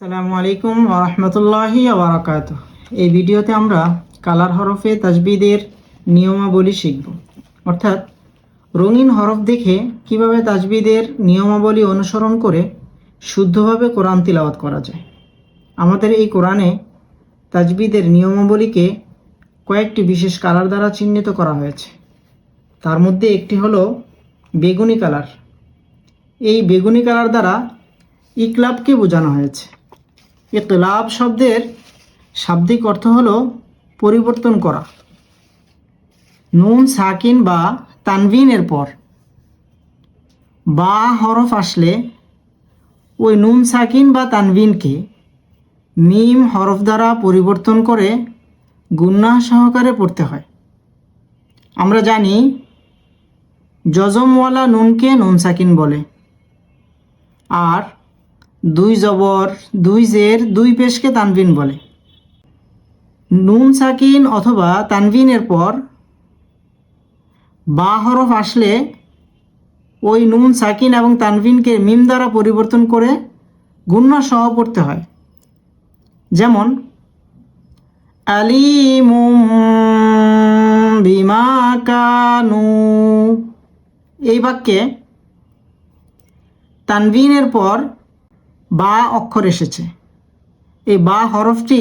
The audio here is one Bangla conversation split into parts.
আসসালামু আলাইকুম রহমতুল্লাহি আবরাকাত এই ভিডিওতে আমরা কালার হরফে তাজবিদের নিয়মাবলী শিখব। অর্থাৎ রঙিন হরফ দেখে কীভাবে তাজবিদের নিয়মাবলী অনুসরণ করে শুদ্ধভাবে কোরআন তিলাওয়াত করা যায়। আমাদের এই কোরআনে তাজবিদের নিয়মাবলীকে কয়েকটি বিশেষ কালার দ্বারা চিহ্নিত করা হয়েছে। তার মধ্যে একটি হলো বেগুনি কালার। এই বেগুনি কালার দ্বারা ইকলাবকে বোঝানো হয়েছে। ইকলাব শব্দের শাব্দিক অর্থ হলো পরিবর্তন করা। নুন সাকিন বা তানভিনের পর বা হরফ আসলে ওই নুন সাকিন বা তানভিনকে মিম হরফ দ্বারা পরিবর্তন করে গুন্নাহ সহকারে পড়তে হয়। আমরা জানি জজমওয়ালা নুনকে নুন সাকিন বলে। আর দুই জবর, দুই জের, দুই পেশকে তানবিন বলে। নুন সাকিন অথবা তানবিনের পর বা হরফ আসলে ওই নুন সাকিন এবং তানবিনকে মিম দ্বারা পরিবর্তন করে গুণ্য সহ পড়তে হয়। যেমন, আলিমুম কানু। এই বাক্যে তানবিনের পর বা অক্ষর এসেছে। এই বা হরফটি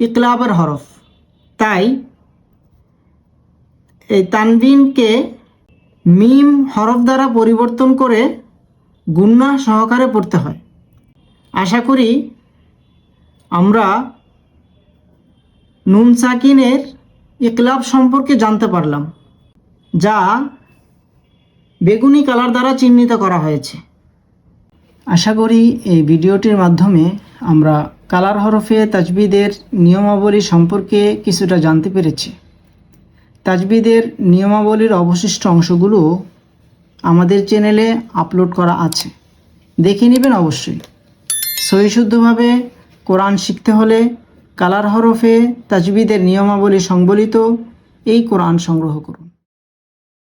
ইকলাবের হরফ। তাই এই তানবিনকে মিম হরফ দ্বারা পরিবর্তন করে গুন্না সহকারে পড়তে হয়। আশা করি আমরা নুন সাকিনের ইকলাব সম্পর্কে জানতে পারলাম, যা বেগুনি কালার দ্বারা চিহ্নিত করা হয়েছে। আশা করি এই ভিডিওটির মাধ্যমে আমরা কালার হরফে তাজবিদের নিয়মাবলী সম্পর্কে কিছুটা জানতে পেরেছি। তাজবিদের নিয়মাবলীর অবশিষ্ট অংশগুলো আমাদের চ্যানেলে আপলোড করা আছে। দেখে নেবেন অবশ্যই। সহিশুদ্ধভাবে কোরআন শিখতে হলে কালার হরফে তাজবিদের নিয়মাবলী সংবলিত এই কোরআন সংগ্রহ করুন।